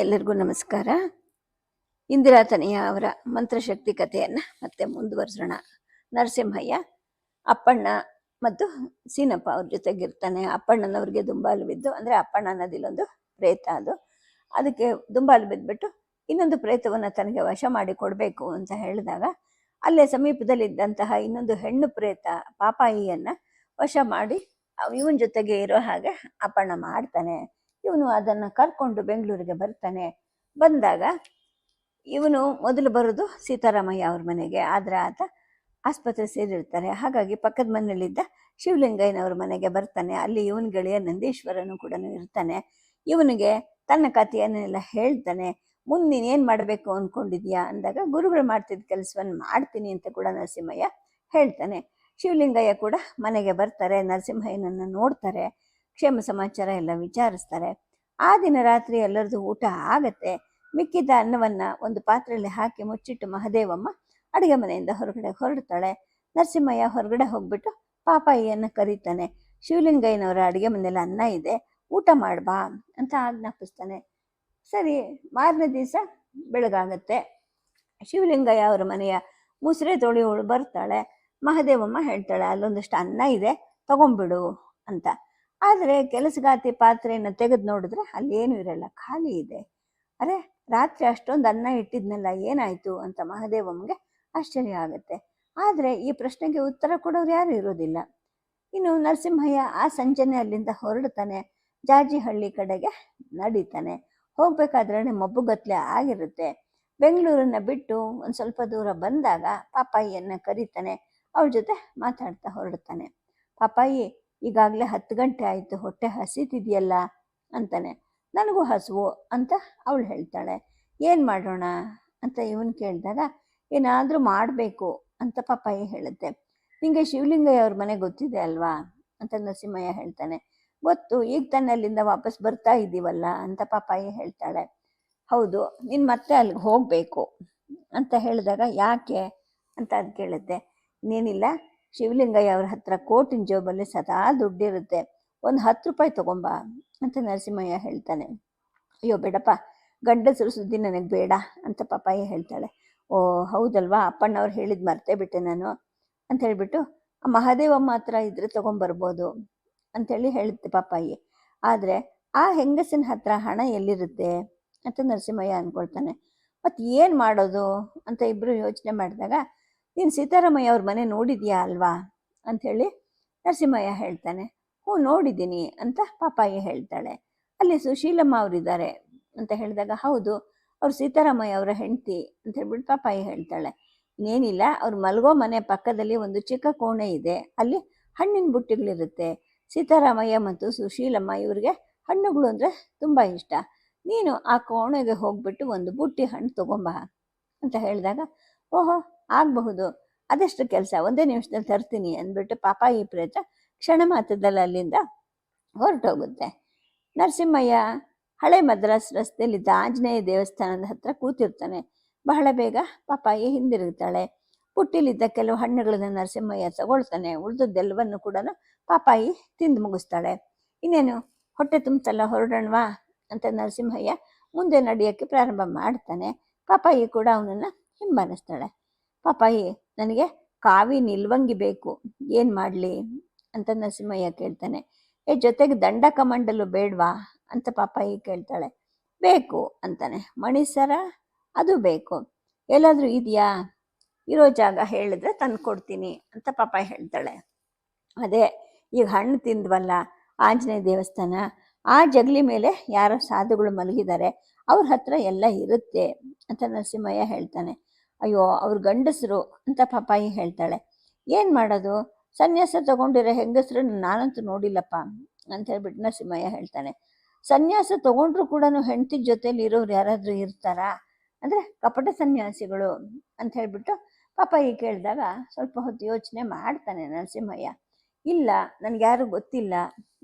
ಎಲ್ಲರಿಗೂ ನಮಸ್ಕಾರ. ಇಂದಿರಾ ತನಯ್ಯ ಅವರ ಮಂತ್ರಶಕ್ತಿ ಕಥೆಯನ್ನು ಮತ್ತೆ ಮುಂದುವರಿಸೋಣ. ನರಸಿಂಹಯ್ಯ ಅಪ್ಪಣ್ಣ ಮತ್ತು ಸೀನಪ್ಪ ಅವ್ರ ಜೊತೆಗಿರ್ತಾನೆ. ಅಪ್ಪಣ್ಣನವ್ರಿಗೆ ದುಂಬಾಲು ಬಿದ್ದು, ಅಂದರೆ ಅಪ್ಪಣ್ಣ ಅನ್ನೋದಿಲ್ಲೊಂದು ಪ್ರೇತ ಅದು. ಅದಕ್ಕೆ ದುಂಬಾಲು ಬಿದ್ದುಬಿಟ್ಟು ಇನ್ನೊಂದು ಪ್ರೇತವನ್ನು ತನಗೆ ವಶ ಮಾಡಿ ಕೊಡಬೇಕು ಅಂತ ಹೇಳಿದಾಗ ಅಲ್ಲೇ ಸಮೀಪದಲ್ಲಿದ್ದಂತಹ ಇನ್ನೊಂದು ಹೆಣ್ಣು ಪ್ರೇತ ಪಾಪಾಯಿಯನ್ನು ವಶ ಮಾಡಿ, ಇವನ ಜೊತೆಗೆ ಇರೋ ಹಾಗೆ ಅಪ್ಪಣ್ಣ ಮಾಡ್ತಾನೆ. ಇವನು ಅದನ್ನು ಕರ್ಕೊಂಡು ಬೆಂಗಳೂರಿಗೆ ಬರ್ತಾನೆ. ಬಂದಾಗ ಇವನು ಮೊದಲು ಬರೋದು ಸೀತಾರಾಮಯ್ಯ ಅವ್ರ ಮನೆಗೆ, ಆದರೆ ಆತ ಆಸ್ಪತ್ರೆ ಸೇರಿರ್ತಾರೆ. ಹಾಗಾಗಿ ಪಕ್ಕದ ಮನೆಯಲ್ಲಿದ್ದ ಶಿವಲಿಂಗಯ್ಯನವ್ರ ಮನೆಗೆ ಬರ್ತಾನೆ. ಅಲ್ಲಿ ಇವನ ಗೆಳೆಯ ನಂದೀಶ್ವರನು ಕೂಡ ಇರ್ತಾನೆ. ಇವನಿಗೆ ತನ್ನ ಕಥೆಯನ್ನೆಲ್ಲ ಹೇಳ್ತಾನೆ. ಮುಂದೆ ಏನು ಮಾಡಬೇಕು ಅಂದ್ಕೊಂಡಿದ್ಯಾ ಅಂದಾಗ, ಗುರುಗಳು ಮಾಡ್ತಿದ್ದ ಕೆಲಸವನ್ನು ಮಾಡ್ತೀನಿ ಅಂತ ಕೂಡ ನರಸಿಂಹಯ್ಯ ಹೇಳ್ತಾನೆ. ಶಿವಲಿಂಗಯ್ಯ ಕೂಡ ಮನೆಗೆ ಬರ್ತಾರೆ ನರಸಿಂಹಯ್ಯನನ್ನು ನೋಡ್ತಾರೆ. ಕ್ಷೇಮ ಸಮಾಚಾರ ಎಲ್ಲ ವಿಚಾರಿಸ್ತಾರೆ. ಆ ದಿನ ರಾತ್ರಿ ಎಲ್ಲರದು ಊಟ ಆಗತ್ತೆ. ಮಿಕ್ಕಿದ ಅನ್ನವನ್ನ ಒಂದು ಪಾತ್ರೆಯಲ್ಲಿ ಹಾಕಿ ಮುಚ್ಚಿಟ್ಟು ಮಹದೇವಮ್ಮ ಅಡುಗೆ ಮನೆಯಿಂದ ಹೊರಗಡೆ ಹೊರಡ್ತಾಳೆ. ನರಸಿಂಹಯ್ಯ ಹೊರಗಡೆ ಹೋಗ್ಬಿಟ್ಟು ಪಾಪಾಯಿಯನ್ನು ಕರೀತಾನೆ. ಶಿವಲಿಂಗಯ್ಯನವರ ಅಡುಗೆ ಮನೆಯಲ್ಲಿ ಅನ್ನ ಇದೆ, ಊಟ ಮಾಡ್ಬಾ ಅಂತ ಆಜ್ಞಾಪಿಸ್ತಾನೆ. ಸರಿ, ಮಾರನೇ ದಿವಸ ಬೆಳಗಾಗತ್ತೆ. ಶಿವಲಿಂಗಯ್ಯ ಅವರ ಮನೆಯ ಮುಸುರೆ ತೊಳೆಯೋಳು ಬರ್ತಾಳೆ. ಮಹದೇವಮ್ಮ ಹೇಳ್ತಾಳೆ, ಅಲ್ಲೊಂದಷ್ಟು ಅನ್ನ ಇದೆ ತಗೊಂಬಿಡು ಅಂತ. ಆದರೆ ಕೆಲಸಗಾತಿ ಪಾತ್ರೆಯನ್ನು ತೆಗೆದು ನೋಡಿದ್ರೆ ಅಲ್ಲೇನೂ ಇರಲ್ಲ, ಖಾಲಿ ಇದೆ. ಅರೆ, ರಾತ್ರಿ ಅಷ್ಟೊಂದು ಅನ್ನ ಇಟ್ಟಿದ್ನಲ್ಲ, ಏನಾಯ್ತು ಅಂತ ಮಹಾದೇವಮ್ಮಗೆ ಆಶ್ಚರ್ಯ ಆಗುತ್ತೆ. ಆದರೆ ಈ ಪ್ರಶ್ನೆಗೆ ಉತ್ತರ ಕೊಡೋರು ಯಾರು ಇರೋದಿಲ್ಲ. ಇನ್ನು ನರಸಿಂಹಯ್ಯ ಆ ಸಂಜೆನೆ ಅಲ್ಲಿಂದ ಹೊರಡ್ತಾನೆ, ಜಾಜಿಹಳ್ಳಿ ಕಡೆಗೆ ನಡೀತಾನೆ. ಹೋಗ್ಬೇಕಾದ್ರೆ ಮಬ್ಬುಗತ್ಲೆ ಆಗಿರುತ್ತೆ. ಬೆಂಗಳೂರನ್ನ ಬಿಟ್ಟು ಒಂದು ಸ್ವಲ್ಪ ದೂರ ಬಂದಾಗ ಪಾಪಾಯಿಯನ್ನ ಕರೀತಾನೆ, ಅವ್ರ ಜೊತೆ ಮಾತಾಡ್ತಾ ಹೊರಡ್ತಾನೆ. ಪಾಪಾಯಿ ಈಗಾಗಲೇ ಹತ್ತು ಗಂಟೆ ಆಯಿತು, ಹೊಟ್ಟೆ ಹಸಿತಿದೆಯಲ್ಲ ಅಂತಾನೆ. ನನಗೂ ಹಸುವು ಅಂತ ಅವಳು ಹೇಳ್ತಾಳೆ. ಏನು ಮಾಡೋಣ ಅಂತ ಇವನು ಕೇಳಿದಾಗ, ಏನಾದರೂ ಮಾಡಬೇಕು ಅಂತ ಪಪ್ಪಾಯಿ ಹೇಳುತ್ತೆ. ನಿಮಗೆ ಶಿವಲಿಂಗಯ್ಯ ಅವ್ರ ಮನೆ ಗೊತ್ತಿದೆ ಅಲ್ವಾ ಅಂತ ನರಸಿಂಹಯ್ಯ ಹೇಳ್ತಾನೆ. ಗೊತ್ತು, ಈಗ ತಾನೇ ಅಲ್ಲಿಂದ ವಾಪಸ್ ಬರ್ತಾ ಇದ್ದೀವಲ್ಲ ಅಂತ ಪಪ್ಪಾಯಿ ಹೇಳ್ತಾಳೆ. ಹೌದು, ನೀನು ಮತ್ತೆ ಅಲ್ಲಿಗೆ ಹೋಗಬೇಕು ಅಂತ ಹೇಳಿದಾಗ, ಯಾಕೆ ಅಂತ ಅದು ಕೇಳುತ್ತೆ. ಇನ್ನೇನಿಲ್ಲ ಶಿವಲಿಂಗಯ್ಯ ಅವ್ರ ಹತ್ರ ಕೋಟಿನ ಜೋಬಲ್ಲಿ ಸದಾ ದುಡ್ಡಿರುತ್ತೆ. ಒಂದು ಹತ್ತು ರೂಪಾಯಿ ತಗೊಂಬಾ ಅಂತ ನರಸಿಂಹಯ್ಯ ಹೇಳ್ತಾನೆ. ಅಯ್ಯೋ ಬೇಡಪ್ಪ ಗಂಡಸರು ಸುದ್ದಿ ನನಗೆ ಬೇಡ ಅಂತ ಪಪ್ಪಾಯಿ ಹೇಳ್ತಾಳೆ. ಓ ಹೌದಲ್ವಾ, ಅಪ್ಪಣ್ಣವ್ರು ಹೇಳಿದ್ ಮರ್ತೇ ಬಿಟ್ಟೆ ನಾನು ಅಂತ ಹೇಳ್ಬಿಟ್ಟು, ಆ ಮಹಾದೇವಮ್ಮ ಹತ್ರ ಇದ್ರೆ ತಗೊಂಬರ್ಬೋದು ಅಂತೇಳಿ ಹೇಳುತ್ತೆ ಪಾಪಾಯಿ ಆದರೆ ಆ ಹೆಂಗಸಿನ ಹತ್ರ ಹಣ ಎಲ್ಲಿರುತ್ತೆ ಅಂತ ನರಸಿಂಹಯ್ಯ ಅಂದ್ಕೊಳ್ತಾನೆ ಮತ್ತು ಏನು ಮಾಡೋದು ಅಂತ ಇಬ್ಬರು ಯೋಚನೆ ಮಾಡಿದಾಗ ನೀನು ಸೀತಾರಾಮಯ್ಯ ಅವ್ರ ಮನೆ ನೋಡಿದ್ಯಾ ಅಲ್ವಾ? ಅಂಥೇಳಿ ನರಸಿಂಹಯ್ಯ ಹೇಳ್ತಾನೆ, ಹ್ಞೂ, ನೋಡಿದ್ದೀನಿ ಅಂತ ಪಾಪಾಯಿ ಹೇಳ್ತಾಳೆ. ಅಲ್ಲಿ ಸುಶೀಲಮ್ಮ ಅವರಿದ್ದಾರೆ ಅಂತ ಹೇಳಿದಾಗ, ಹೌದು, ಅವ್ರು ಸೀತಾರಾಮಯ್ಯ ಅವರ ಹೆಂಡತಿ ಅಂತ ಹೇಳ್ಬಿಟ್ಟು ಪಾಪಾಯಿ ಹೇಳ್ತಾಳೆ. ಇನ್ನೇನಿಲ್ಲ, ಅವ್ರು ಮಲಗೋ ಮನೆ ಪಕ್ಕದಲ್ಲಿ ಒಂದು ಚಿಕ್ಕ ಕೋಣೆ ಇದೆ, ಅಲ್ಲಿ ಹಣ್ಣಿನ ಬುಟ್ಟಿಗಳಿರುತ್ತೆ. ಸೀತಾರಾಮಯ್ಯ ಮತ್ತು ಸುಶೀಲಮ್ಮ ಇವರಿಗೆ ಹಣ್ಣುಗಳು ಅಂದರೆ ತುಂಬ ಇಷ್ಟ. ನೀನು ಆ ಕೋಣೆಗೆ ಹೋಗ್ಬಿಟ್ಟು ಒಂದು ಬುಟ್ಟಿ ಹಣ್ಣು ತಗೊಂಬ ಅಂತ ಹೇಳಿದಾಗ, ಓಹೋ ಆಗಬಹುದು. ಅದೆಷ್ಟು ಕೆಲಸ, ಒಂದೇ ನಿಮಿಷದಲ್ಲಿ ತರ್ತೀನಿ ಅಂದ್ಬಿಟ್ಟು ಪಾಪಾಯಿ ಪ್ರೇತ ಕ್ಷಣ ಮಾತ್ರದಲ್ಲಿ ಅಲ್ಲಿಂದ ಹೊರಟೋಗುತ್ತೆ. ನರಸಿಂಹಯ್ಯ ಹಳೆ ಮದ್ರಾಸ್ ರಸ್ತೆಯಲ್ಲಿದ್ದ ಆಂಜನೇಯ ದೇವಸ್ಥಾನದ ಹತ್ರ ಕೂತಿರ್ತಾನೆ. ಬಹಳ ಬೇಗ ಪಾಪಾಯಿ ಹಿಂದಿರುಗ್ತಾಳೆ. ಪುಟ್ಟಿಲಿದ್ದ ಕೆಲವು ಹಣ್ಣುಗಳನ್ನು ನರಸಿಂಹಯ್ಯ ತಗೊಳ್ತಾನೆ. ಉಳಿದದ್ದೆಲ್ಲವನ್ನು ಕೂಡ ಪಾಪಾಯಿ ತಿಂದು ಮುಗಿಸ್ತಾಳೆ. ಇನ್ನೇನು, ಹೊಟ್ಟೆ ತುಂಬತಲ್ಲ ಹೊರಡೋಣವಾ ಅಂತ ನರಸಿಂಹಯ್ಯ ಮುಂದೆ ನಡೆಯೋಕ್ಕೆ ಪ್ರಾರಂಭ ಮಾಡ್ತಾನೆ. ಪಾಪಾಯಿ ಕೂಡ ಅವನನ್ನು ಹಿಂಬಾಲಿಸ್ತಾಳೆ. ಪಾಪಾಯಿ ನನಗೆ ಕಾವಿ ನಿಲ್ವಂಗಿ ಬೇಕು, ಏನು ಮಾಡಲಿ? ಅಂತ ನರಸಿಂಹಯ್ಯ ಕೇಳ್ತಾನೆ. ಏ, ಜೊತೆಗೆ ದಂಡ ಕಮಂಡಲು ಬೇಡವಾ? ಅಂತ ಪಾಪಾಯಿ ಕೇಳ್ತಾಳೆ. ಬೇಕು, ಅಂತಾನೆ. ಮಣಿಸರ ಅದು ಬೇಕು. ಎಲ್ಲಾದರೂ ಇದೆಯಾ? ಇರೋ ಜಾಗ ಹೇಳಿದ್ರೆ ತಂದು ಕೊಡ್ತೀನಿ ಅಂತ ಪಾಪ ಹೇಳ್ತಾಳೆ. ಅದೇ, ಈಗ ಹಣ್ಣು ತಿಂದ್ವಲ್ಲ, ಆಂಜನೇಯ ದೇವಸ್ಥಾನ, ಆ ಜಗಲಿ ಮೇಲೆ ಯಾರೋ ಸಾಧುಗಳು ಮಲಗಿದ್ದಾರೆ, ಅವ್ರ ಹತ್ರ ಎಲ್ಲ ಇರುತ್ತೆ, ಅಂತ ನರಸಿಂಹಯ್ಯ ಹೇಳ್ತಾನೆ. ಅಯ್ಯೋ, ಅವ್ರ ಗಂಡಸರು ಅಂತ ಪಾಪಾಯಿ ಹೇಳ್ತಾಳೆ. ಏನು ಮಾಡೋದು? ಸನ್ಯಾಸ ತಗೊಂಡಿರೋ ಹೆಂಗಸರು ನಾನಂತೂ ನೋಡಿಲ್ಲಪ್ಪ ಅಂತ ಹೇಳ್ಬಿಟ್ಟು ನರಸಿಂಹಯ್ಯ ಹೇಳ್ತಾನೆ. ಸನ್ಯಾಸ ತಗೊಂಡ್ರು ಕೂಡ ಹೆಂಡತಿ ಜೊತೆಲಿ ಇರೋರು ಯಾರಾದರೂ ಇರ್ತಾರಾ? ಅಂದರೆ ಕಪಟ ಸನ್ಯಾಸಿಗಳು ಅಂತ ಹೇಳ್ಬಿಟ್ಟು ಪಾಪಾಯಿ ಕೇಳಿದಾಗ ಸ್ವಲ್ಪ ಹೊತ್ತು ಯೋಚನೆ ಮಾಡ್ತಾನೆ ನರಸಿಂಹಯ್ಯ. ಇಲ್ಲ, ನನಗೆ ಯಾರು ಗೊತ್ತಿಲ್ಲ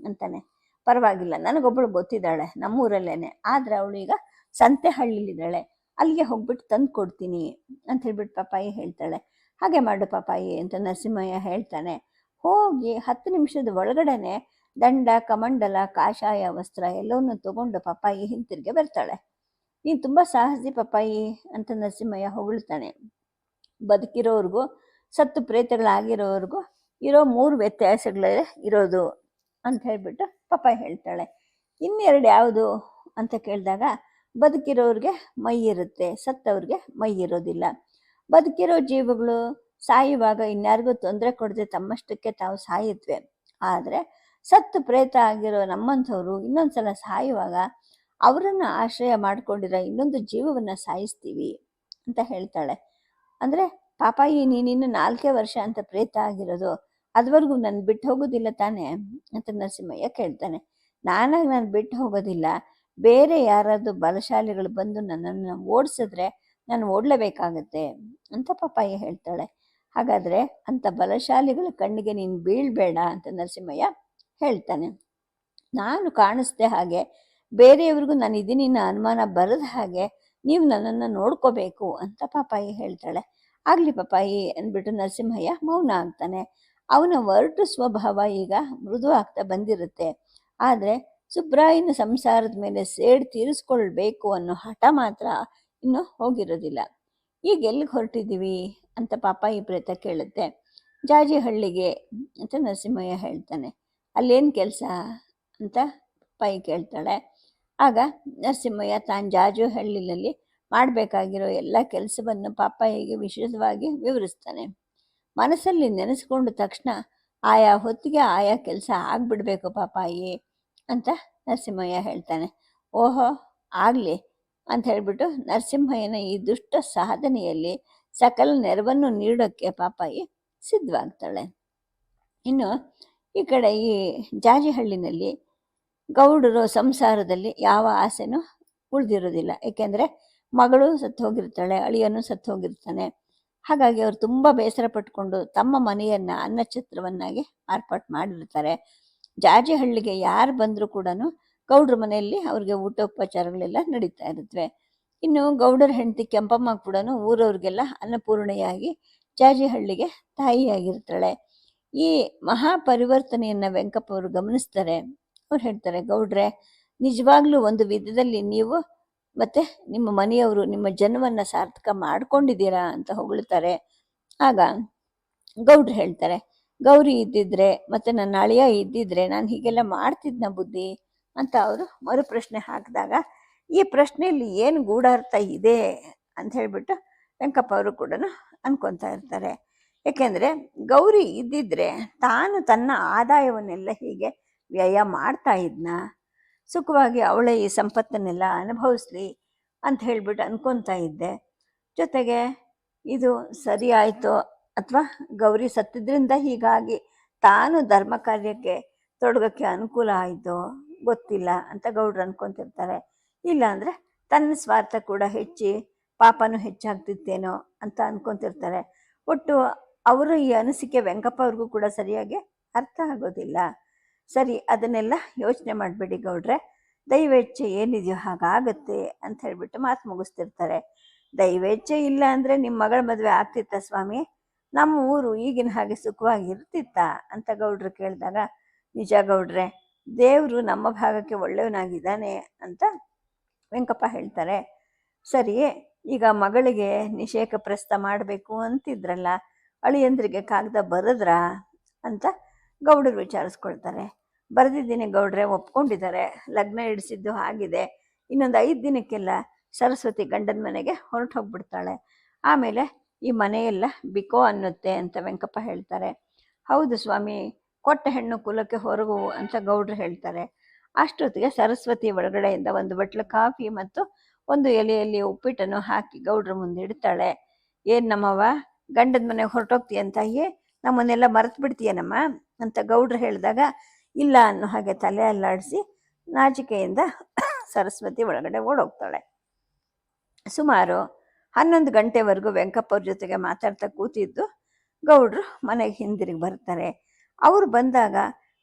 ಅಂತಾನೆ. ಪರವಾಗಿಲ್ಲ ನನಗೊಬ್ಬಳು ಗೊತ್ತಿದ್ದಾಳೆ ನಮ್ಮೂರಲ್ಲೇನೆ. ಆದರೆ ಅವಳು ಈಗ ಸಂತೆಹಳ್ಳಿಲಿದ್ದಾಳೆ. ಅಲ್ಲಿಗೆ ಹೋಗ್ಬಿಟ್ಟು ತಂದು ಕೊಡ್ತೀನಿ ಅಂತ ಹೇಳ್ಬಿಟ್ಟು ಪಾಪಾಯಿ ಹೇಳ್ತಾಳೆ. ಹಾಗೆ ಮಾಡು ಪಾಪಾಯಿ ಅಂತ ನರಸಿಂಹಯ್ಯ ಹೇಳ್ತಾನೆ. ಹೋಗಿ ಹತ್ತು ನಿಮಿಷದ ಒಳಗಡೆನೆ ದಂಡ, ಕಮಂಡಲ, ಕಾಷಾಯ, ವಸ್ತ್ರ ಎಲ್ಲವನ್ನು ತಗೊಂಡು ಪಪ್ಪಾಯಿ ಹಿಂತಿರುಗಿ ಬರ್ತಾಳೆ. ನೀನು ತುಂಬ ಸಾಹಸಿ ಪಪ್ಪಾಯಿ ಅಂತ ನರಸಿಂಹಯ್ಯ ಹೊಗಳ್ತಾನೆ. ಬದುಕಿರೋರ್ಗೂ, ಸತ್ತು ಪ್ರೇತಗಳಾಗಿರೋರ್ಗೂ ಇರೋ ಮೂರು ವ್ಯತ್ಯಾಸಗಳೇ ಇರೋದು ಅಂತ ಹೇಳ್ಬಿಟ್ಟು ಪಪ್ಪಾಯಿ ಹೇಳ್ತಾಳೆ. ಇನ್ನೆರಡು ಯಾವುದು ಅಂತ ಕೇಳಿದಾಗ ಬದುಕಿರೋರಿಗೆ ಮೈ ಇರುತ್ತೆ, ಸತ್ತವ್ರಿಗೆ ಮೈ ಇರೋದಿಲ್ಲ. ಬದುಕಿರೋ ಜೀವಗಳು ಸಾಯುವಾಗ ಇನ್ಯಾರಿಗೂ ತೊಂದರೆ ಕೊಡದೆ ತಮ್ಮಷ್ಟಕ್ಕೆ ತಾವು ಸಾಯುತ್ತವೆ ಆದರೆ ಸತ್ತು ಪ್ರೇತ ಆಗಿರೋ ನಮ್ಮಂಥವ್ರು ಇನ್ನೊಂದ್ಸಲ ಸಾಯುವಾಗ ಅವರನ್ನ ಆಶ್ರಯ ಮಾಡಿಕೊಂಡಿರೋ ಇನ್ನೊಂದು ಜೀವವನ್ನು ಸಾಯಿಸ್ತೀವಿ ಅಂತ ಹೇಳ್ತಾಳೆ. ಅಂದರೆ, ಪಾಪಾಯಿ ನೀನಿನ್ನು ನಾಲ್ಕೇ ವರ್ಷ ಅಂತ ಪ್ರೇತ ಆಗಿರೋದು, ಅದುವರೆಗೂ ನಾನು ಬಿಟ್ಟು ಹೋಗೋದಿಲ್ಲ ತಾನೇ? ಅಂತ ನರಸಿಂಹಯ್ಯ ಕೇಳ್ತಾನೆ. ನಾನಾಗಿ ನಾನು ಬಿಟ್ಟು ಹೋಗೋದಿಲ್ಲ ಬೇರೆ ಯಾರಾದರೂ ಬಲಶಾಲಿಗಳು ಬಂದು ನನ್ನನ್ನು ಓಡಿಸಿದ್ರೆ ನಾನು ಓಡಲೇಬೇಕಾಗತ್ತೆ ಅಂತ ಪಪ್ಪಾಯ ಹೇಳ್ತಾಳೆ. ಹಾಗಾದರೆ ಅಂಥ ಬಲಶಾಲಿಗಳ ಕಣ್ಣಿಗೆ ನೀನು ಬೀಳ್ಬೇಡ ಅಂತ ನರಸಿಂಹಯ್ಯ ಹೇಳ್ತಾನೆ. ನಾನು ಕಾಣಿಸ್ದೆ ಹಾಗೆ ಬೇರೆಯವ್ರಿಗೂ ನಾನು ಇದೀನಿ ನಿನ್ನ ಅನುಮಾನ ಬರದ ಹಾಗೆ ನೀವು ನನ್ನನ್ನು ನೋಡ್ಕೋಬೇಕು ಅಂತ ಪಾಪಾಯಿ ಹೇಳ್ತಾಳೆ. ಆಗಲಿ ಪಾಪಾಯಿ ಅಂದ್ಬಿಟ್ಟು ನರಸಿಂಹಯ್ಯ ಮೌನ ಆಗ್ತಾನೆ. ಅವನ ಒರಟು ಸ್ವಭಾವ ಈಗ ಮೃದು ಆಗ್ತಾ ಬಂದಿರುತ್ತೆ. ಆದರೆ ಸುಬ್ರಾಯಿನ ಸಂಸಾರದ ಮೇಲೆ ಸೇಡ್ ತೀರಿಸ್ಕೊಳ್ಬೇಕು ಅನ್ನೋ ಹಠ ಮಾತ್ರ ಇನ್ನು ಹೋಗಿರೋದಿಲ್ಲ. ಈಗ ಎಲ್ಲಿಗೆ ಹೊರಟಿದ್ದೀವಿ? ಅಂತ ಪಾಪಾಯಿ ಪ್ರೇತ ಕೇಳುತ್ತೆ. ಜಾಜಿಹಳ್ಳಿಗೆ ಅಂತ ನರಸಿಂಹಯ್ಯ ಹೇಳ್ತಾನೆ. ಅಲ್ಲೇನು ಕೆಲಸ? ಅಂತ ಪಾಯಿ ಕೇಳ್ತಾಳೆ. ಆಗ ನರಸಿಂಹಯ್ಯ ತಾನು ಜಾಜುಹಳ್ಳಿನಲ್ಲಿ ಮಾಡಬೇಕಾಗಿರೋ ಎಲ್ಲ ಕೆಲಸವನ್ನು ಪಾಪಾಯಿಗೆ ವಿಶೇಷವಾಗಿ ವಿವರಿಸ್ತಾನೆ. ಮನಸ್ಸಲ್ಲಿ ನೆನೆಸ್ಕೊಂಡ ತಕ್ಷಣ ಆಯಾ ಹೊತ್ತಿಗೆ ಆಯಾ ಕೆಲಸ ಆಗ್ಬಿಡ್ಬೇಕು ಪಾಪಾಯಿ. ಅಂತ ನರಸಿಂಹಯ್ಯ ಹೇಳ್ತಾನೆ. ಓಹೋ, ಆಗಲಿ ಅಂತ ಹೇಳಿಬಿಟ್ಟು ನರಸಿಂಹಯ್ಯನ ಈ ದುಷ್ಟ ಸಾಧನೆಯಲ್ಲಿ ಸಕಲ ನೆರವನ್ನು ನೀಡೋಕ್ಕೆ ಪಾಪಾಯಿ ಸಿದ್ಧವಾಗ್ತಾಳೆ. ಇನ್ನು ಈ ಕಡೆ ಈ ಜಾಜಿಹಳ್ಳಿನಲ್ಲಿ ಗೌಡರು ಸಂಸಾರದಲ್ಲಿ ಯಾವ ಆಸೆನೂ ಉಳಿದಿರೋದಿಲ್ಲ ಏಕೆಂದರೆ ಮಗಳು ಸತ್ತು ಹೋಗಿರ್ತಾಳೆ ಅಳಿಯನು ಸತ್ತು ಹೋಗಿರ್ತಾನೆ ಹಾಗಾಗಿ ಅವರು ತುಂಬ ಬೇಸರ ಪಟ್ಕೊಂಡು ತಮ್ಮ ಮನೆಯನ್ನು ಅನ್ನಛತ್ರವನ್ನಾಗಿ ಮಾರ್ಪಾಟು ಮಾಡಿರ್ತಾರೆ. ಜಾಜಿಹಳ್ಳಿಗೆ ಯಾರು ಬಂದರೂ ಕೂಡ ಗೌಡ್ರ ಮನೆಯಲ್ಲಿ ಅವ್ರಿಗೆ ಊಟೋಪಚಾರಗಳೆಲ್ಲ ನಡೀತಾ ಇರುತ್ತವೆ ಇನ್ನು ಗೌಡರ ಹೆಂಡತಿ ಕೆಂಪಮ್ಮ ಕೂಡ ಊರವ್ರಿಗೆಲ್ಲ ಅನ್ನಪೂರ್ಣೆಯಾಗಿ ಜಾಜಿಹಳ್ಳಿಗೆ ತಾಯಿಯಾಗಿರ್ತಾಳೆ. ಈ ಮಹಾಪರಿವರ್ತನೆಯನ್ನು ವೆಂಕಪ್ಪ ಅವರು ಗಮನಿಸ್ತಾರೆ. ಅವ್ರು ಹೇಳ್ತಾರೆ, ಗೌಡ್ರೆ, ನಿಜವಾಗ್ಲೂ ಒಂದು ವಿಧದಲ್ಲಿ ನೀವು ಮತ್ತೆ ನಿಮ್ಮ ಮನೆಯವರು ನಿಮ್ಮ ಜನ್ಮವನ್ನು ಸಾರ್ಥಕ ಮಾಡ್ಕೊಂಡಿದ್ದೀರಾ? ಅಂತ ಹೊಗಳ್ತಾರೆ. ಆಗ ಗೌಡ್ರು ಹೇಳ್ತಾರೆ ಗೌರಿ ಇದ್ದಿದ್ರೆ ಮತ್ತೆ ನನ್ನ ಅಳಿಯ ಇದ್ದಿದ್ರೆ ನಾನು ಹೀಗೆಲ್ಲ ಮಾಡ್ತಿದ್ನ ಬುದ್ಧಿ ಅಂತ ಅವರು ಮರುಪ್ರಶ್ನೆ ಹಾಕಿದಾಗ, ಈ ಪ್ರಶ್ನೆಯಲ್ಲಿ ಏನು ಗೂಢಾರ್ಥ ಇದೆ ಅಂತ ಹೇಳಿಬಿಟ್ಟು ವೆಂಕಪ್ಪ ಅವರು ಕೂಡ ಅನ್ಕೊತಾ ಇರ್ತಾರೆ. ಏಕೆಂದರೆ ಗೌರಿ ಇದ್ದಿದ್ರೆ ತಾನು ತನ್ನ ಆದಾಯವನ್ನೆಲ್ಲ ಹೀಗೆ ವ್ಯಯ ಮಾಡ್ತಾ ಇದ್ನ. ಸುಖವಾಗಿ ಅವಳೇ ಈ ಸಂಪತ್ತನ್ನೆಲ್ಲ ಅನುಭವಿಸ್ಲಿ ಅಂತ ಹೇಳಿಬಿಟ್ಟು ಅನ್ಕೊತಾ ಇದ್ದೆ. ಜೊತೆಗೆ ಇದು ಸರಿ ಆಯಿತೋ ಅಥವಾ ಗೌರಿ ಸತ್ತಿದ್ರಿಂದ ಹೀಗಾಗಿ ತಾನು ಧರ್ಮ ಕಾರ್ಯಕ್ಕೆ ತೊಡಗಕ್ಕೆ ಅನುಕೂಲ ಆಯಿತೋ ಗೊತ್ತಿಲ್ಲ ಅಂತ ಗೌಡ್ರು ಅನ್ಕೊಂತಿರ್ತಾರೆ. ಇಲ್ಲ ಅಂದರೆ ತನ್ನ ಸ್ವಾರ್ಥ ಕೂಡ ಹೆಚ್ಚಿ ಪಾಪನೂ ಹೆಚ್ಚಾಗ್ತಿತ್ತೇನೋ ಅಂತ ಅನ್ಕೊಂತಿರ್ತಾರೆ. ಒಟ್ಟು ಅವರು ಈ ಅನಿಸಿಕೆ ವೆಂಕಪ್ಪ ಅವ್ರಿಗೂ ಕೂಡ ಸರಿಯಾಗಿ ಅರ್ಥ ಆಗೋದಿಲ್ಲ. ಸರಿ, ಅದನ್ನೆಲ್ಲ ಯೋಚನೆ ಮಾಡಬೇಡಿ ಗೌಡ್ರೆ. ದೈವೇಚ್ಛೆ ಏನಿದೆಯೋ ಹಾಗಾಗತ್ತೆ ಅಂತ ಹೇಳ್ಬಿಟ್ಟು ಮಾತು ಮುಗಿಸ್ತಿರ್ತಾರೆ. ದೈವೇಚ್ಛೆ ಇಲ್ಲ ಅಂದರೆ ನಿಮ್ಮ ಮಗಳ ಮದುವೆ ಆಗ್ತಿತ್ತ ಸ್ವಾಮಿ? ನಮ್ಮ ಊರು ಈಗಿನ ಹಾಗೆ ಸುಖವಾಗಿ ಇರ್ತಿತ್ತ ಅಂತ ಗೌಡ್ರು ಕೇಳಿದಾಗ, ನಿಜ ಗೌಡ್ರೆ, ದೇವರು ನಮ್ಮ ಭಾಗಕ್ಕೆ ಒಳ್ಳೆಯವನಾಗಿದ್ದಾನೆ ಅಂತ ವೆಂಕಪ್ಪ ಹೇಳ್ತಾರೆ. ಸರಿ, ಈಗ ಮಗಳಿಗೆ ನಿಷೇಕ ಪ್ರಸ್ತ ಮಾಡಬೇಕು ಅಂತಿದ್ರಲ್ಲ, ಅಳಿಯಂದ್ರಿಗೆ ಕಾಗದ ಬರೆದ್ರಾ? ಅಂತ ಗೌಡರು ವಿಚಾರಿಸ್ಕೊಳ್ತಾರೆ. ಬರೆದಿದ್ದೀನಿ ಗೌಡ್ರೆ, ಒಪ್ಕೊಂಡಿದ್ದಾರೆ. ಲಗ್ನ ಇಡಿಸಿದ್ದು ಆಗಿದೆ. ಇನ್ನೊಂದು ಐದು ದಿನಕ್ಕೆಲ್ಲ ಸರಸ್ವತಿ ಗಂಡನ ಮನೆಗೆ ಹೊರಟು ಹೋಗ್ಬಿಡ್ತಾಳೆ ಆಮೇಲೆ ಈ ಮನೆಯೆಲ್ಲ ಬಿಕೋ ಅನ್ನುತ್ತೆ ಅಂತ ವೆಂಕಪ್ಪ ಹೇಳ್ತಾರೆ. ಹೌದು ಸ್ವಾಮಿ, ಕೊಟ್ಟ ಹೆಣ್ಣು ಕುಲಕ್ಕೆ ಹೊರಗು ಅಂತ ಗೌಡ್ರು ಹೇಳ್ತಾರೆ. ಅಷ್ಟೊತ್ತಿಗೆ ಸರಸ್ವತಿ ಒಳಗಡೆಯಿಂದ ಒಂದು ಬಟ್ಲು ಕಾಫಿ ಮತ್ತು ಒಂದು ಎಲೆಯಲ್ಲಿ ಉಪ್ಪಿಟ್ಟನ್ನು ಹಾಕಿ ಗೌಡ್ರ ಮುಂದೆ ಇಡ್ತಾಳೆ. ಏನ್ ನಮ್ಮವ್ವ ಗಂಡದ ಮನೆಗೆ ಹೊರಟೋಗ್ತೀಯ ತಾಯಿ ನಮ್ಮನ್ನೆಲ್ಲ ಮರೆತು ಬಿಡ್ತೀಯನಮ್ಮ ಅಂತ ಗೌಡ್ರು ಹೇಳಿದಾಗ, ಇಲ್ಲ ಅನ್ನೋ ಹಾಗೆ ತಲೆ ಅಲ್ಲಾಡಿಸಿ ನಾಚಿಕೆಯಿಂದ ಸರಸ್ವತಿ ಒಳಗಡೆ ಓಡೋಗ್ತಾಳೆ. ಸುಮಾರು ಹನ್ನೊಂದು ಗಂಟೆವರೆಗೂ ವೆಂಕಪ್ಪವ್ರ ಜೊತೆಗೆ ಮಾತಾಡ್ತಾ ಕೂತಿದ್ದು ಗೌಡ್ರು ಮನೆಗೆ ಹಿಂದಿರುಗಿ ಬರ್ತಾರೆ. ಅವರು ಬಂದಾಗ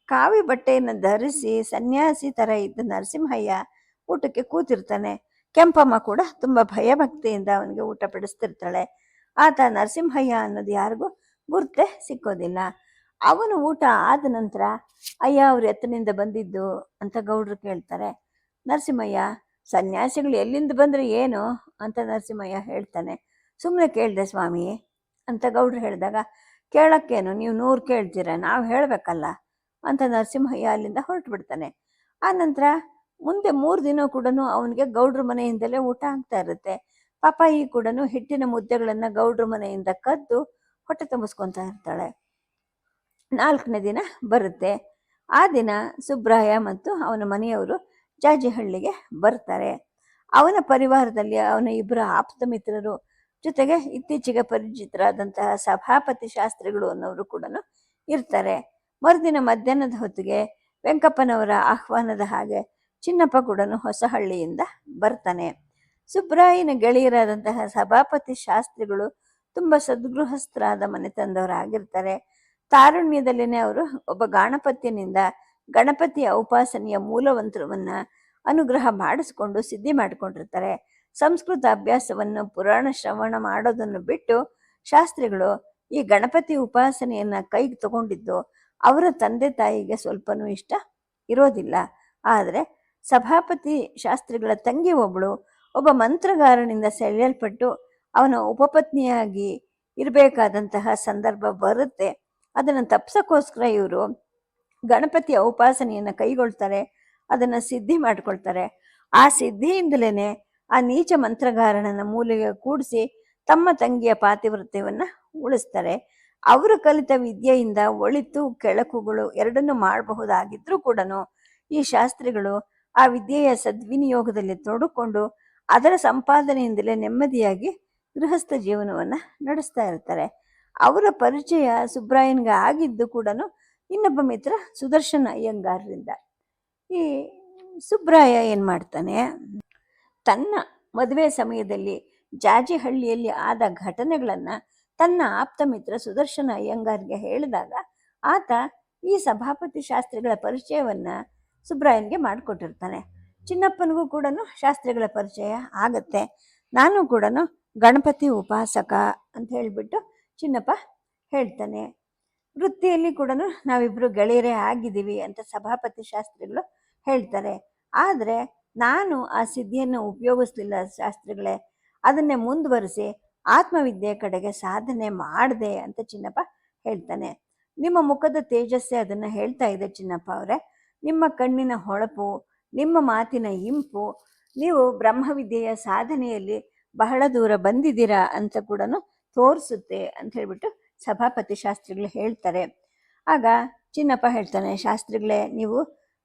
ಕಾವಿ ಬಟ್ಟೆಯನ್ನು ಧರಿಸಿ ಸನ್ಯಾಸಿ ಥರ ಇದ್ದ ನರಸಿಂಹಯ್ಯ ಊಟಕ್ಕೆ ಕೂತಿರ್ತಾನೆ. ಕೆಂಪಮ್ಮ ಕೂಡ ತುಂಬ ಭಯಭಕ್ತಿಯಿಂದ ಅವನಿಗೆ ಊಟ ಪಡಿಸ್ತಿರ್ತಾಳೆ ಆತ ನರಸಿಂಹಯ್ಯ ಅನ್ನೋದು ಯಾರಿಗೂ ಗುರ್ತೆ ಸಿಕ್ಕೋದಿಲ್ಲ. ಅವನು ಊಟ ಆದ ನಂತರ ಅಯ್ಯ ಅವ್ರು ಎತ್ತನಿಂದ ಬಂದಿದ್ದು ಅಂತ ಗೌಡ್ರು ಕೇಳ್ತಾರೆ. ನರಸಿಂಹಯ್ಯ, ಸನ್ಯಾಸಿಗಳು ಎಲ್ಲಿಂದ ಬಂದರೆ ಏನು? ಅಂತ ನರಸಿಂಹಯ್ಯ ಹೇಳ್ತಾನೆ. ಸುಮ್ಮನೆ ಕೇಳಿದೆ ಸ್ವಾಮಿ ಅಂತ ಗೌಡ್ರು ಹೇಳಿದಾಗ, ಕೇಳೋಕ್ಕೇನು? ನೀವು ನೂರು ಕೇಳ್ತೀರ ನಾವು ಹೇಳಬೇಕಲ್ಲ? ಅಂತ ನರಸಿಂಹಯ್ಯ ಅಲ್ಲಿಂದ ಹೊರಟು ಬಿಡ್ತಾನೆ ಆ ನಂತರ ಮುಂದೆ ಮೂರು ದಿನ ಕೂಡ ಅವನಿಗೆ ಗೌಡ್ರ ಮನೆಯಿಂದಲೇ ಊಟ ಆಗ್ತಾ ಇರುತ್ತೆ. ಪಾಪ ಈ ಕೂಡ ಹಿಟ್ಟಿನ ಮುದ್ದೆಗಳನ್ನು ಗೌಡ್ರ ಮನೆಯಿಂದ ಕದ್ದು ಹೊಟ್ಟೆ ತುಂಬಿಸ್ಕೊತಾ ಇರ್ತಾಳೆ. ನಾಲ್ಕನೇ ದಿನ ಬರುತ್ತೆ. ಆ ದಿನ ಸುಬ್ರಾಯ ಮತ್ತು ಅವನ ಮನೆಯವರು ಜಾಜಿಹಳ್ಳಿಗೆ ಬರ್ತಾರೆ. ಅವನ ಪರಿವಾರದಲ್ಲಿ ಅವನ ಇಬ್ಬರು ಆಪ್ತ ಮಿತ್ರರು ಜೊತೆಗೆ ಇತ್ತೀಚೆಗೆ ಪರಿಚಿತರಾದಂತಹ ಸಭಾಪತಿ ಶಾಸ್ತ್ರಿಗಳು ಅನ್ನೋರು ಕೂಡ ಇರ್ತಾರೆ. ಮರುದಿನ ಮಧ್ಯಾಹ್ನದ ಹೊತ್ತಿಗೆ ವೆಂಕಪ್ಪನವರ ಆಹ್ವಾನದ ಹಾಗೆ ಚಿನ್ನಪ್ಪ ಕೂಡ ಹೊಸಹಳ್ಳಿಯಿಂದ ಬರ್ತಾನೆ. ಸುಬ್ರಾಯನ ಗೆಳೆಯರಾದಂತಹ ಸಭಾಪತಿ ಶಾಸ್ತ್ರಿಗಳು ತುಂಬ ಸದ್ಗೃಹಸ್ಥರಾದ ಮನೆತಂದವರಾಗಿರ್ತಾರೆ ತಾರುಣ್ಯದಲ್ಲಿನೇ ಅವರು ಒಬ್ಬ ಗಣಪತಿಯಿಂದ ಗಣಪತಿಯ ಉಪಾಸನೆಯ ಮೂಲವಂತ್ರವನ್ನ ಅನುಗ್ರಹ ಮಾಡಿಸ್ಕೊಂಡು ಸಿದ್ಧಿ ಮಾಡಿಕೊಂಡಿರ್ತಾರೆ. ಸಂಸ್ಕೃತ ಅಭ್ಯಾಸವನ್ನು ಪುರಾಣ ಶ್ರವಣ ಮಾಡೋದನ್ನು ಬಿಟ್ಟು ಶಾಸ್ತ್ರಿಗಳು ಈ ಗಣಪತಿ ಉಪಾಸನೆಯನ್ನ ಕೈಗೆ ತಗೊಂಡಿದ್ದು ಅವರ ತಂದೆ ತಾಯಿಗೆ ಸ್ವಲ್ಪನೂ ಇಷ್ಟ ಇರೋದಿಲ್ಲ. ಆದರೆ ಸಭಾಪತಿ ಶಾಸ್ತ್ರಿಗಳ ತಂಗಿ ಒಬ್ಬಳು ಒಬ್ಬ ಮಂತ್ರಗಾರನಿಂದ ಸೆಳೆಯಲ್ಪಟ್ಟು ಅವನ ಉಪಪತ್ನಿಯಾಗಿ ಇರಬೇಕಾದಂತಹ ಸಂದರ್ಭ ಬರುತ್ತೆ. ಅದನ್ನು ತಪ್ಸಕ್ಕೋಸ್ಕರ ಇವರು ಗಣಪತಿಯ ಉಪಾಸನೆಯನ್ನು ಕೈಗೊಳ್ತಾರೆ. ಅದನ್ನು ಸಿದ್ಧಿ ಮಾಡ್ಕೊಳ್ತಾರೆ. ಆ ಸಿದ್ಧಿಯಿಂದಲೇ ಆ ನೀಚ ಮಂತ್ರಗಾರನನ್ನ ಮೂಲೆಗೆ ಕೂಡಿಸಿ ತಮ್ಮ ತಂಗಿಯ ಪಾತಿವೃತ್ಯವನ್ನ ಉಳಿಸ್ತಾರೆ. ಅವರು ಕಲಿತ ವಿದ್ಯೆಯಿಂದ ಒಳಿತು ಕೆಳಕುಗಳು ಎರಡನ್ನು ಮಾಡಬಹುದಾಗಿದ್ರೂ ಕೂಡ ಈ ಶಾಸ್ತ್ರಿಗಳು ಆ ವಿದ್ಯೆಯ ಸದ್ವಿನಿಯೋಗದಲ್ಲಿ ತೊಡಕೊಂಡು ಅದರ ಸಂಪಾದನೆಯಿಂದಲೇ ನೆಮ್ಮದಿಯಾಗಿ ಗೃಹಸ್ಥ ಜೀವನವನ್ನ ನಡೆಸ್ತಾ ಇರ್ತಾರೆ. ಅವರ ಪರಿಚಯ ಸುಬ್ರಾಯನ್ಗೆ ಆಗಿದ್ದು ಕೂಡ ಇನ್ನೊಬ್ಬ ಮಿತ್ರ ಸುದರ್ಶನ ಅಯ್ಯಂಗಾರರಿಂದ. ಈ ಸುಬ್ರಾಯ ಏನು ಮಾಡ್ತಾನೆ? ತನ್ನ ಮದುವೆ ಸಮಯದಲ್ಲಿ ಜಾಜಿಹಳ್ಳಿಯಲ್ಲಿ ಆದ ಘಟನೆಗಳನ್ನು ತನ್ನ ಆಪ್ತ ಮಿತ್ರ ಸುದರ್ಶನ ಅಯ್ಯಂಗಾರ್ಗೆ ಹೇಳಿದಾಗ ಆತ ಈ ಸಭಾಪತಿ ಶಾಸ್ತ್ರಿಗಳ ಪರಿಚಯವನ್ನು ಸುಬ್ರಾಯನ್ಗೆ ಮಾಡಿಕೊಟ್ಟಿರ್ತಾನೆ. ಚಿನ್ನಪ್ಪನಿಗೂ ಕೂಡ ಶಾಸ್ತ್ರಿಗಳ ಪರಿಚಯ ಆಗತ್ತೆ. ನಾನು ಕೂಡ ಗಣಪತಿ ಉಪಾಸಕ ಅಂತ ಹೇಳಿಬಿಟ್ಟು ಚಿನ್ನಪ್ಪ ಹೇಳ್ತಾನೆ. ವೃತ್ತಿಯಲ್ಲಿ ಕೂಡ ನಾವಿಬ್ಬರು ಗೆಳೆಯರೇ ಆಗಿದ್ದೀವಿ ಅಂತ ಸಭಾಪತಿ ಶಾಸ್ತ್ರಿಗಳು ಹೇಳ್ತಾರೆ. ಆದರೆ ನಾನು ಆ ಸಿದ್ಧಿಯನ್ನು ಉಪಯೋಗಿಸ್ಲಿಲ್ಲ ಶಾಸ್ತ್ರಿಗಳೇ. ಅದನ್ನೇ ಮುಂದುವರಿಸಿ ಆತ್ಮವಿದ್ಯೆ ಕಡೆಗೆ ಸಾಧನೆ ಮಾಡಿದೆ ಅಂತ ಚಿನ್ನಪ್ಪ ಹೇಳ್ತಾನೆ. ನಿಮ್ಮ ಮುಖದ ತೇಜಸ್ಸೇ ಅದನ್ನು ಹೇಳ್ತಾ ಇದೆ ಚಿನ್ನಪ್ಪ ಅವರೇ. ನಿಮ್ಮ ಕಣ್ಣಿನ ಹೊಳಪು, ನಿಮ್ಮ ಮಾತಿನ ಇಂಪು, ನೀವು ಬ್ರಹ್ಮವಿದ್ಯೆಯ ಸಾಧನೆಯಲ್ಲಿ ಬಹಳ ದೂರ ಬಂದಿದ್ದೀರಾ ಅಂತ ಕೂಡ ತೋರಿಸುತ್ತೆ ಅಂತ ಹೇಳ್ಬಿಟ್ಟು ಸಭಾಪತಿ ಶಾಸ್ತ್ರಿಗಳು ಹೇಳ್ತಾರೆ. ಆಗ ಚಿನ್ನಪ್ಪ ಹೇಳ್ತಾನೆ, ಶಾಸ್ತ್ರಿಗಳೇ, ನೀವು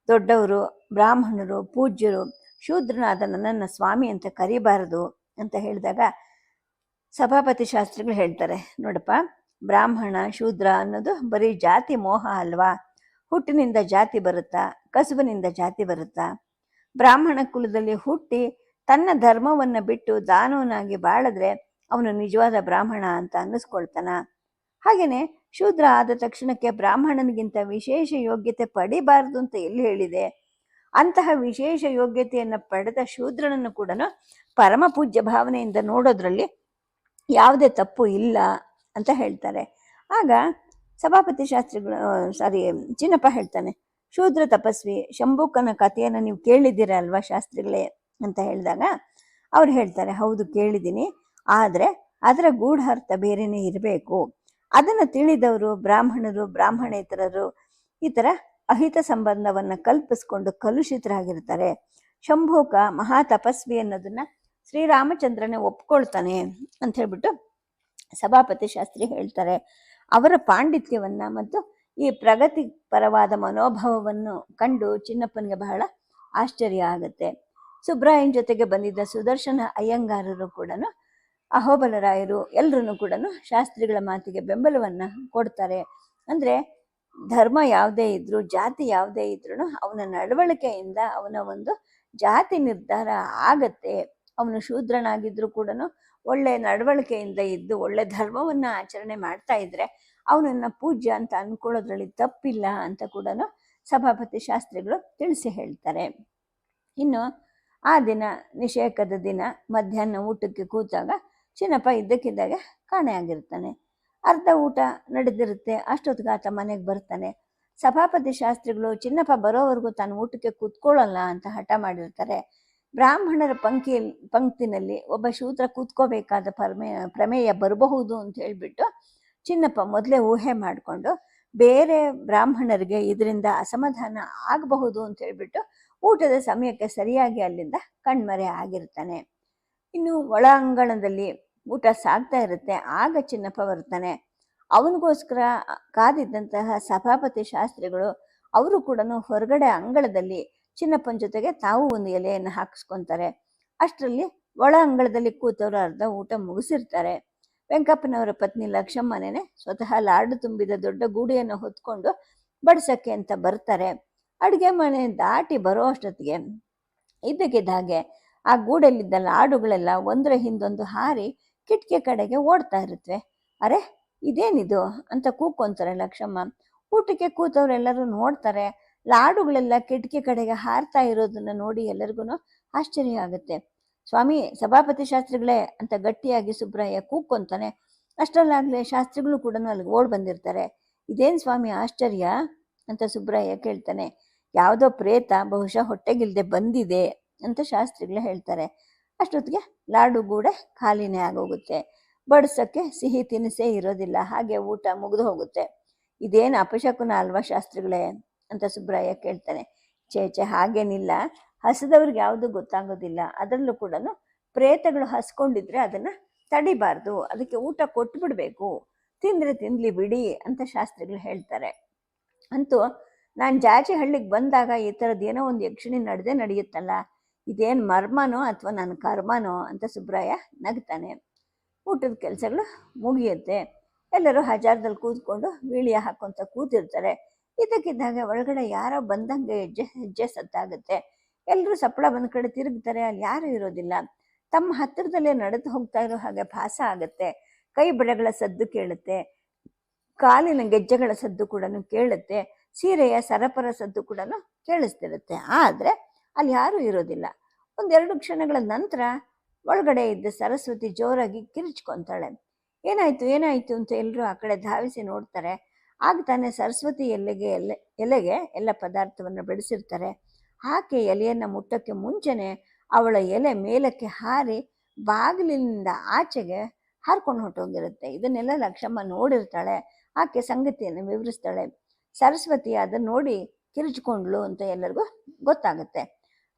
ದೊಡ್ಡವರು, ಬ್ರಾಹ್ಮಣರು, ಪೂಜ್ಯರು, ಶೂದ್ರನಾದ ನನ್ನನ್ನು ಸ್ವಾಮಿ ಅಂತ ಕರಿಬಾರದು ಅಂತ ಹೇಳಿದಾಗ ಸಭಾಪತಿ ಶಾಸ್ತ್ರಿಗಳು ಹೇಳ್ತಾರೆ. ನೋಡಪ್ಪ, ಬ್ರಾಹ್ಮಣ, ಶೂದ್ರ ಅನ್ನೋದು ಬರೀ ಜಾತಿ ಮೋಹ ಅಲ್ವಾ? ಹುಟ್ಟಿನಿಂದ ಜಾತಿ ಬರುತ್ತಾ? ಕಸುಬಿನಿಂದ ಜಾತಿ ಬರುತ್ತಾ? ಬ್ರಾಹ್ಮಣ ಕುಲದಲ್ಲಿ ಹುಟ್ಟಿ ತನ್ನ ಧರ್ಮವನ್ನ ಬಿಟ್ಟು ದಾನವನಾಗಿ ಬಾಳಿದ್ರೆ ಅವನು ನಿಜವಾದ ಬ್ರಾಹ್ಮಣ ಅಂತ ಅನ್ನಿಸ್ಕೊಳ್ತಾನ? ಹಾಗೇನೆ ಶೂದ್ರ ಆದ ತಕ್ಷಣಕ್ಕೆ ಬ್ರಾಹ್ಮಣನಿಗಿಂತ ವಿಶೇಷ ಯೋಗ್ಯತೆ ಪಡಿಬಾರದು ಅಂತ ಎಲ್ಲಿ ಹೇಳಿದೆ? ಅಂತಹ ವಿಶೇಷ ಯೋಗ್ಯತೆಯನ್ನು ಪಡೆದ ಶೂದ್ರನನ್ನು ಕೂಡ ಪರಮ ಪೂಜ್ಯ ಭಾವನೆಯಿಂದ ನೋಡೋದ್ರಲ್ಲಿ ಯಾವುದೇ ತಪ್ಪು ಇಲ್ಲ ಅಂತ ಹೇಳ್ತಾರೆ. ಆಗ ಸಭಾಪತಿ ಶಾಸ್ತ್ರಿಗಳು ಸಾರಿ ಚಿನ್ನಪ್ಪ ಹೇಳ್ತಾನೆ, ಶೂದ್ರ ತಪಸ್ವಿ, ಶಂಭುಕನ ಕಥೆಯನ್ನು ನೀವು ಕೇಳಿದ್ದೀರ ಅಲ್ವಾ ಶಾಸ್ತ್ರಿಗಳೇ ಅಂತ ಹೇಳಿದಾಗ ಅವ್ರು ಹೇಳ್ತಾರೆ, ಹೌದು ಕೇಳಿದ್ದೀನಿ, ಆದರೆ ಅದರ ಗೂಢಾರ್ಥ ಬೇರೆಯೇ ಇರಬೇಕು. ಅದನ್ನು ತಿಳಿದವರು ಬ್ರಾಹ್ಮಣರು, ಬ್ರಾಹ್ಮಣೇತರರು ಈ ಥರ ಅಹಿತ ಸಂಬಂಧವನ್ನು ಕಲ್ಪಿಸ್ಕೊಂಡು ಕಲುಷಿತರಾಗಿರ್ತಾರೆ. ಶಂಭೂಕ ಮಹಾ ತಪಸ್ವಿ ಅನ್ನೋದನ್ನ ಶ್ರೀರಾಮಚಂದ್ರನೇ ಒಪ್ಕೊಳ್ತಾನೆ ಅಂತ ಹೇಳ್ಬಿಟ್ಟು ಸಭಾಪತಿ ಶಾಸ್ತ್ರಿ ಹೇಳ್ತಾರೆ. ಅವರ ಪಾಂಡಿತ್ಯವನ್ನ ಮತ್ತು ಈ ಪ್ರಗತಿ ಪರವಾದ ಮನೋಭಾವವನ್ನು ಕಂಡು ಚಿನ್ನಪ್ಪನಿಗೆ ಬಹಳ ಆಶ್ಚರ್ಯ ಆಗುತ್ತೆ. ಸುಬ್ರಾಯನ್ ಜೊತೆಗೆ ಬಂದಿದ್ದ ಸುದರ್ಶನ ಅಯ್ಯಂಗಾರರು ಕೂಡ ಅಹೋಬಲರಾಯರು ಎಲ್ಲರೂ ಕೂಡ ಶಾಸ್ತ್ರಿಗಳ ಮಾತಿಗೆ ಬೆಂಬಲವನ್ನು ಕೊಡ್ತಾರೆ. ಅಂದರೆ ಧರ್ಮ ಯಾವುದೇ ಇದ್ದರೂ ಜಾತಿ ಯಾವುದೇ ಇದ್ರೂ ಅವನ ನಡವಳಿಕೆಯಿಂದ ಅವನ ಒಂದು ಜಾತಿ ನಿರ್ಧಾರ ಆಗತ್ತೆ. ಅವನು ಶೂದ್ರನಾಗಿದ್ದರೂ ಕೂಡ ಒಳ್ಳೆ ನಡವಳಿಕೆಯಿಂದ ಇದ್ದು ಒಳ್ಳೆ ಧರ್ಮವನ್ನ ಆಚರಣೆ ಮಾಡ್ತಾ ಇದ್ರೆ ಅವನನ್ನ ಪೂಜ್ಯ ಅಂತ ಅನ್ಕೊಳ್ಳೋದ್ರಲ್ಲಿ ತಪ್ಪಿಲ್ಲ ಅಂತ ಕೂಡ ಸಭಾಪತಿ ಶಾಸ್ತ್ರಿಗಳು ತಿಳಿಸಿ ಹೇಳ್ತಾರೆ. ಇನ್ನು ಆ ದಿನ, ನಿಷೇಕದ ದಿನ ಮಧ್ಯಾಹ್ನ ಊಟಕ್ಕೆ ಕೂತಾಗ ಚಿನ್ನಪ್ಪ ಇದ್ದಕ್ಕಿದ್ದಾಗ ಕಾಣೆ ಆಗಿರ್ತಾನೆ. ಅರ್ಧ ಊಟ ನಡೆದಿರುತ್ತೆ ಅಷ್ಟೊತ್ತಿಗೆ ಆತ ಮನೆಗೆ ಬರ್ತಾನೆ. ಸಭಾಪತಿ ಶಾಸ್ತ್ರಿಗಳು, ಚಿನ್ನಪ್ಪ ಬರೋವರೆಗೂ ತಾನು ಊಟಕ್ಕೆ ಕೂತ್ಕೊಳ್ಳಲ್ಲ ಅಂತ ಹಠ ಮಾಡಿರ್ತಾರೆ. ಬ್ರಾಹ್ಮಣರ ಪಂಕ್ತಿಯಲ್ಲಿ ಪಂಕ್ತಿನಲ್ಲಿ ಒಬ್ಬ ಶೂದ್ರ ಕೂತ್ಕೋಬೇಕಾದ ಪ್ರಮೇಯ ಪ್ರಮೇಯ ಬರಬಹುದು ಅಂತ ಹೇಳಿಬಿಟ್ಟು ಚಿನ್ನಪ್ಪ ಮೊದಲೇ ಊಹೆ ಮಾಡಿಕೊಂಡು, ಬೇರೆ ಬ್ರಾಹ್ಮಣರಿಗೆ ಇದರಿಂದ ಅಸಮಾಧಾನ ಆಗಬಹುದು ಅಂತ ಹೇಳಿಬಿಟ್ಟು ಊಟದ ಸಮಯಕ್ಕೆ ಸರಿಯಾಗಿ ಅಲ್ಲಿಂದ ಕಣ್ಮರೆ ಆಗಿರ್ತಾನೆ. ಇನ್ನು ಒಳ ಅಂಗಣದಲ್ಲಿ ಊಟ ಸಾಗ್ತಾ ಇರುತ್ತೆ, ಆಗ ಚಿನ್ನಪ್ಪ ಬರ್ತಾನೆ. ಅವನಿಗೋಸ್ಕರ ಕಾದಿದ್ದಂತಹ ಸಭಾಪತಿ ಶಾಸ್ತ್ರಿಗಳು, ಅವರು ಕೂಡ ಹೊರಗಡೆ ಅಂಗಳದಲ್ಲಿ ಚಿನ್ನಪ್ಪನ ಜೊತೆಗೆ ತಾವು ಒಂದು ಎಲೆಯನ್ನು ಹಾಕಿಸ್ಕೊತಾರೆ. ಅಷ್ಟರಲ್ಲಿ ಒಳ ಅಂಗಳದಲ್ಲಿ ಕೂತವರು ಅರ್ಧ ಊಟ ಮುಗಿಸಿರ್ತಾರೆ. ವೆಂಕಪ್ಪನವರ ಪತ್ನಿ ಲಕ್ಷ್ಮಮ್ಮನೇನೆ ಸ್ವತಃ ಲಾಡು ತುಂಬಿದ ದೊಡ್ಡ ಗೂಡಿಯನ್ನು ಹೊತ್ಕೊಂಡು ಬಡಿಸಕ್ಕೆ ಅಂತ ಬರ್ತಾರೆ. ಅಡುಗೆ ಮನೆ ದಾಟಿ ಬರೋ ಅಷ್ಟೊತ್ತಿಗೆ ಇದ್ದಕ್ಕಿದ್ದ ಹಾಗೆ ಆ ಗೂಡಲ್ಲಿದ್ದ ಲಾಡುಗಳೆಲ್ಲ ಒಂದರ ಹಿಂದೊಂದು ಹಾರಿ ಕಿಟಕಿ ಕಡೆಗೆ ಓಡ್ತಾ ಇರುತ್ತವೆ ಅರೆ, ಇದೇನಿದು? ಅಂತ ಕೂಕೊಂತಾರೆ ಲಕ್ಷಮ್ಮ. ಊಟಕ್ಕೆ ಕೂತವರೆಲ್ಲರೂ ನೋಡ್ತಾರೆ. ಲಾಡುಗಳೆಲ್ಲ ಕಿಟಕಿ ಕಡೆಗೆ ಹಾರ್ತಾ ಇರೋದನ್ನ ನೋಡಿ ಎಲ್ಲರಿಗೂ ಆಶ್ಚರ್ಯ ಆಗುತ್ತೆ. ಸ್ವಾಮಿ, ಸಭಾಪತಿ ಶಾಸ್ತ್ರಿಗಳೇ ಅಂತ ಗಟ್ಟಿಯಾಗಿ ಸುಬ್ರಾಯ ಕೂಕೊಂತಾನೆ ಅಷ್ಟರಲ್ಲಾಗಲೇ ಶಾಸ್ತ್ರಿಗಳು ಕೂಡ ಅಲ್ಲಿಗೆ ಓಡ್ ಬಂದಿರ್ತಾರೆ. ಇದೇನು ಸ್ವಾಮಿ, ಆಶ್ಚರ್ಯ? ಅಂತ ಸುಬ್ರಾಯ ಕೇಳ್ತಾನೆ. ಯಾವುದೋ ಪ್ರೇತ, ಬಹುಶಃ ಹೊಟ್ಟೆಗಿಲ್ದೆ ಬಂದಿದೆ ಅಂತ ಶಾಸ್ತ್ರಿಗಳು ಹೇಳ್ತಾರೆ. ಅಷ್ಟೊತ್ತಿಗೆ ಲಾಡು ಗೂಡೆ ಖಾಲಿನೇ ಆಗೋಗುತ್ತೆ. ಬಡಿಸೋಕ್ಕೆ ಸಿಹಿ ತಿನಿಸೇ ಇರೋದಿಲ್ಲ, ಹಾಗೆ ಊಟ ಮುಗಿದು ಹೋಗುತ್ತೆ. ಇದೇನು ಅಪಶಕುನ ಅಲ್ವಾ ಶಾಸ್ತ್ರಿಗಳೇ? ಅಂತ ಸುಬ್ರಾಯ ಕೇಳ್ತಾನೆ. ಛೇ ಚೇ ಹಾಗೇನಿಲ್ಲ. ಹಸಿದವ್ರಿಗೆ ಯಾವುದು ಗೊತ್ತಾಗೋದಿಲ್ಲ. ಅದರಲ್ಲೂ ಕೂಡ ಪ್ರೇತಗಳು ಹಸ್ಕೊಂಡಿದ್ರೆ ಅದನ್ನು ತಡಿಬಾರ್ದು. ಅದಕ್ಕೆ ಊಟ ಕೊಟ್ಬಿಡ್ಬೇಕು. ತಿಂದರೆ ತಿನ್ಲಿ ಬಿಡಿ ಅಂತ ಶಾಸ್ತ್ರಿಗಳು ಹೇಳ್ತಾರೆ. ಅಂತೂ ನಾನು ಜಾಜಿ ಹಳ್ಳಿಗೆ ಬಂದಾಗ ಈ ಥರದ್ದು ಏನೋ ಒಂದು ಯಕ್ಷಿಣಿ ನಡೆದೇ ನಡೆಯುತ್ತಲ್ಲ ಇದೇನು ಮರ್ಮನೋ ಅಥವಾ ನನ್ನ ಕರ್ಮನೋ ಅಂತ ಸುಬ್ರಾಯ ನಗ್ತಾನೆ. ಊಟದ ಕೆಲಸಗಳು ಮುಗಿಯುತ್ತೆ. ಎಲ್ಲರೂ ಹಜಾರದಲ್ಲಿ ಕೂತ್ಕೊಂಡು ವೀಳಿಯ ಹಾಕೊಂತ ಕೂತಿರ್ತಾರೆ. ಇದಕ್ಕಿದ್ದಾಗ ಒಳಗಡೆ ಯಾರೋ ಬಂದಂಗೆ ಹೆಜ್ಜೆ ಹೆಜ್ಜೆ ಸತ್ತಾಗುತ್ತೆ. ಎಲ್ಲರೂ ಸಪ್ಪಳ ಬಂದ ಕಡೆ ತಿರುಗ್ತಾರೆ. ಅಲ್ಲಿ ಯಾರೂ ಇರೋದಿಲ್ಲ. ತಮ್ಮ ಹತ್ತಿರದಲ್ಲೇ ನಡೆದು ಹೋಗ್ತಾ ಇರೋ ಹಾಗೆ ಭಾಸ ಆಗುತ್ತೆ. ಕೈ ಬಳೆಗಳ ಸದ್ದು ಕೇಳುತ್ತೆ. ಕಾಲಿನ ಗೆಜ್ಜೆಗಳ ಸದ್ದು ಕೂಡ ಕೇಳುತ್ತೆ. ಸೀರೆಯ ಸರಪರ ಸದ್ದು ಕೂಡ ಕೇಳಿಸ್ತಿರುತ್ತೆ. ಆದರೆ ಅಲ್ಲಿ ಯಾರೂ ಇರೋದಿಲ್ಲ. ಒಂದೆರಡು ಕ್ಷಣಗಳ ನಂತರ ಒಳಗಡೆ ಇದ್ದ ಸರಸ್ವತಿ ಜೋರಾಗಿ ಕಿರಿಚ್ಕೊತಾಳೆ. ಏನಾಯಿತು ಏನಾಯಿತು ಅಂತ ಎಲ್ಲರೂ ಆ ಕಡೆ ಧಾವಿಸಿ ನೋಡ್ತಾರೆ. ಆಗ ತಾನೇ ಸರಸ್ವತಿ ಎಲೆಗೆ, ಎಲೆ, ಎಲೆಗೆ ಎಲ್ಲ ಪದಾರ್ಥವನ್ನು ಬೆಳೆಸಿರ್ತಾರೆ. ಆಕೆ ಎಲೆಯನ್ನು ಮುಟ್ಟಕ್ಕೆ ಮುಂಚೆನೆ ಅವಳ ಎಲೆ ಮೇಲಕ್ಕೆ ಹಾರಿ ಬಾಗಿಲಿನಿಂದ ಆಚೆಗೆ ಹಾರ್ಕೊಂಡು ಹೊಟ್ಟೋಗಿರುತ್ತೆ ಇದನ್ನೆಲ್ಲ ಲಕ್ಷಮ್ಮ ನೋಡಿರ್ತಾಳೆ. ಆಕೆ ಸಂಗತಿಯನ್ನು ವಿವರಿಸ್ತಾಳೆ. ಸರಸ್ವತಿ ಅದನ್ನು ನೋಡಿ ಕಿರಿಚಿಕೊಂಡ್ಳು ಅಂತ ಎಲ್ಲರಿಗೂ ಗೊತ್ತಾಗುತ್ತೆ.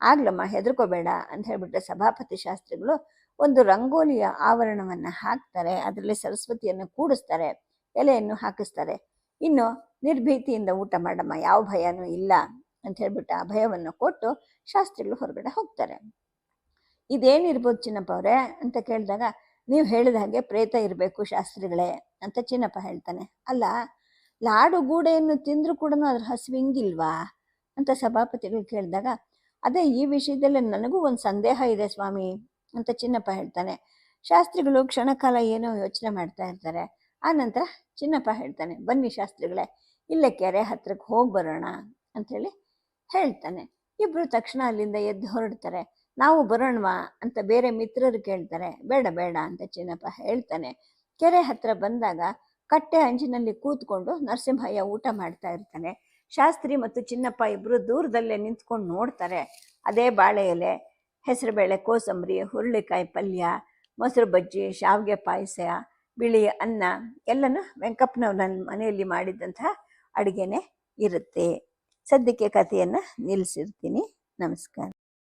ಆಗ್ಲಮ್ಮ ಹೆದರ್ಕೋಬೇಡ ಅಂತ ಹೇಳ್ಬಿಟ್ಟು ಸಭಾಪತಿ ಶಾಸ್ತ್ರಿಗಳು ಒಂದು ರಂಗೋಲಿಯ ಆವರಣವನ್ನು ಹಾಕ್ತಾರೆ, ಅದರಲ್ಲಿ ಸರಸ್ವತಿಯನ್ನು ಕೂಡಿಸ್ತಾರೆ, ಎಲೆಯನ್ನು ಹಾಕಿಸ್ತಾರೆ. ಇನ್ನು ನಿರ್ಭೀತಿಯಿಂದ ಊಟ ಮಾಡಮ್ಮ, ಯಾವ ಭಯನೂ ಇಲ್ಲ ಅಂತ ಹೇಳ್ಬಿಟ್ಟು ಆ ಭಯವನ್ನು ಕೊಟ್ಟು ಶಾಸ್ತ್ರಿಗಳು ಹೊರಗಡೆ ಹೋಗ್ತಾರೆ. ಇದೇನಿರ್ಬೋದು ಚಿನ್ನಪ್ಪ ಅವರೇ ಅಂತ ಕೇಳಿದಾಗ, ನೀವು ಹೇಳಿದ ಹಾಗೆ ಪ್ರೇತ ಇರಬೇಕು ಶಾಸ್ತ್ರಿಗಳೇ ಅಂತ ಚಿನ್ನಪ್ಪ ಹೇಳ್ತಾನೆ. ಅಲ್ಲ, ಲಾಡು ಗೂಡೆಯನ್ನು ತಿಂದರೂ ಕೂಡ ಅದ್ರ ಹಸಿವಿಂಗಿಲ್ವಾ? ಅಂತ ಸಭಾಪತಿಗಳು ಕೇಳಿದಾಗ ಅದೇ ಈ ವಿಷಯದಲ್ಲಿ ನನಗೂ ಒಂದು ಸಂದೇಹ ಇದೆ ಸ್ವಾಮಿ ಅಂತ ಚಿನ್ನಪ್ಪ ಹೇಳ್ತಾನೆ. ಶಾಸ್ತ್ರಿಗಳು ಕ್ಷಣಕಾಲ ಏನೋ ಯೋಚನೆ ಮಾಡ್ತಾ ಇರ್ತಾರೆ. ಆ ನಂತರ ಚಿನ್ನಪ್ಪ ಹೇಳ್ತಾನೆ, ಬನ್ನಿ ಶಾಸ್ತ್ರಿಗಳೇ, ಇಲ್ಲೇ ಕೆರೆ ಹತ್ರಕ್ಕೆ ಹೋಗಿ ಬರೋಣ ಅಂಥೇಳಿ ಹೇಳ್ತಾನೆ. ಇಬ್ಬರು ತಕ್ಷಣ ಅಲ್ಲಿಂದ ಎದ್ದು ಹೊರಡ್ತಾರೆ. ನಾವು ಬರೋಣವಾ ಅಂತ ಬೇರೆ ಮಿತ್ರರು ಕೇಳ್ತಾರೆ. ಬೇಡ ಬೇಡ ಅಂತ ಚಿನ್ನಪ್ಪ ಹೇಳ್ತಾನೆ. ಕೆರೆ ಹತ್ರ ಬಂದಾಗ ಕಟ್ಟೆ ಅಂಚಿನಲ್ಲಿ ಕೂತ್ಕೊಂಡು ನರಸಿಂಹಯ್ಯ ಊಟ ಮಾಡ್ತಾ ಇರ್ತಾನೆ. ಶಾಸ್ತ್ರಿ ಮತ್ತು ಚಿನ್ನಪ್ಪ ಇಬ್ಬರು ದೂರದಲ್ಲೇ ನಿಂತ್ಕೊಂಡು ನೋಡ್ತಾರೆ. ಅದೇ ಬಾಳೆ ಎಲೆ ಹೆಸರುಬೇಳೆ, ಕೋಸಂಬರಿ, ಹುರುಳಿಕಾಯಿ ಪಲ್ಯ, ಮೊಸರು ಬಜ್ಜಿ, ಶಾವಿಗೆ ಪಾಯಸ, ಬಿಳಿ ಅನ್ನ ಎಲ್ಲನೂ ವೆಂಕಪ್ಪನವ್ರ ಮನೆಯಲ್ಲಿ ಮಾಡಿದಂತಹ ಅಡುಗೆನೇ ಇರುತ್ತೆ. ಸದ್ಯಕ್ಕೆ ಕಥೆಯನ್ನು ನಿಲ್ಲಿಸಿರ್ತೀನಿ. ನಮಸ್ಕಾರ.